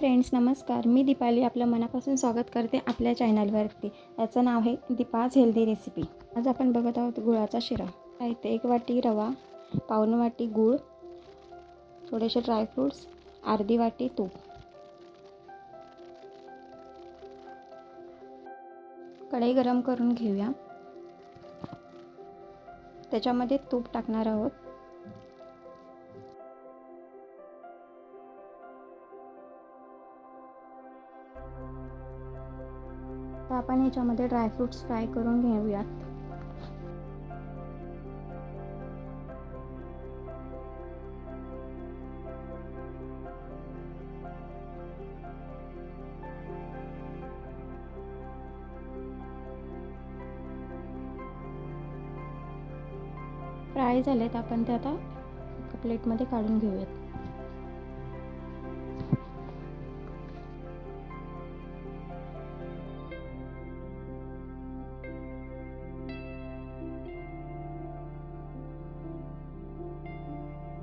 Friends नमस्कार. मी दीपाली आपलं मनापासून स्वागत करते आपल्या चॅनलवरती. याचं नाव आहे दीपाज हेल्दी रेसिपी. आज आपण बघत आहोत गुळाचा शिरा. इथे एक वाटी रवा पाऊन वाटी गूळ थोडेसे ड्रायफ्रूट्स अर्धी वाटी तूप. कढई गरम करून घेऊया. त्याच्यामध्ये तूप टाकणार आहोत. तर आपण ह्याच्यामध्ये ड्रायफ्रूट्स फ्राय करून घेऊयात. फ्राय झालेत आपण ते आता एका प्लेटमध्ये काढून घेऊयात.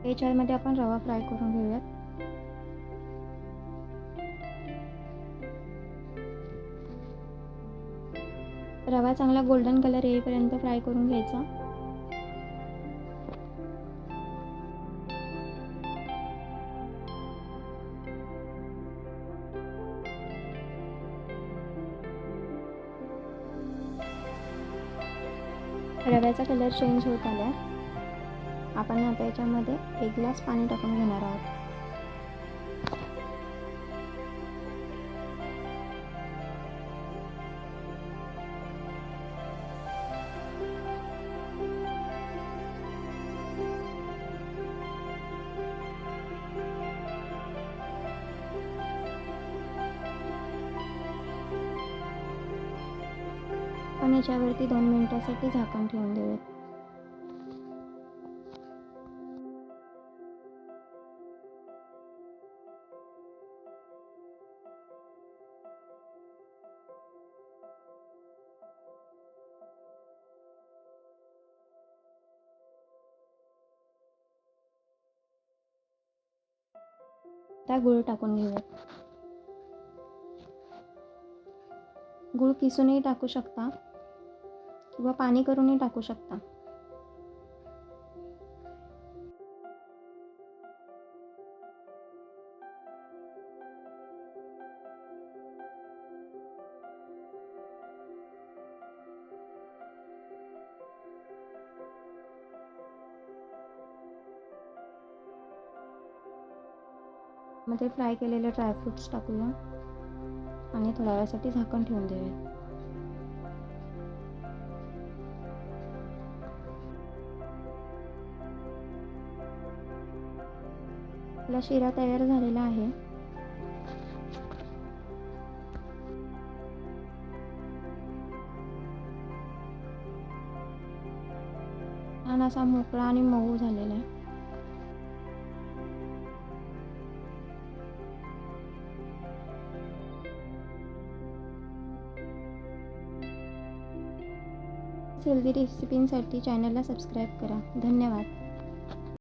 याच्यामध्ये आपण रवा फ्राय करून घेऊयात. रवा चांगला गोल्डन कलर येईपर्यंत फ्राय करून घ्यायचा. रव्याचा कलर चेंज होत आला आपण आता याच्यामध्ये एक ग्लास पाणी टाकून घेणार आहोत. पण याच्यावरती दोन मिनिटासाठी झाकण ठेवून देऊयात. त्या गुळ टाकून घेऊयात गुळ किसूनही टाकू शकता किंवा पाणी करूनही टाकू शकता. मध्ये फ्राय केलेले ड्रायफ्रूट्स टाकूया. आणि थोड्या वेळासाठी झाकण ठेवून देऊया. आपला शिरा तयार झालेला आहे. छान असा मोकळा आणि मऊ झालेला आहे. हेल्दी रेसिपींसाठी चॅनलला सबस्क्राईब करा. धन्यवाद.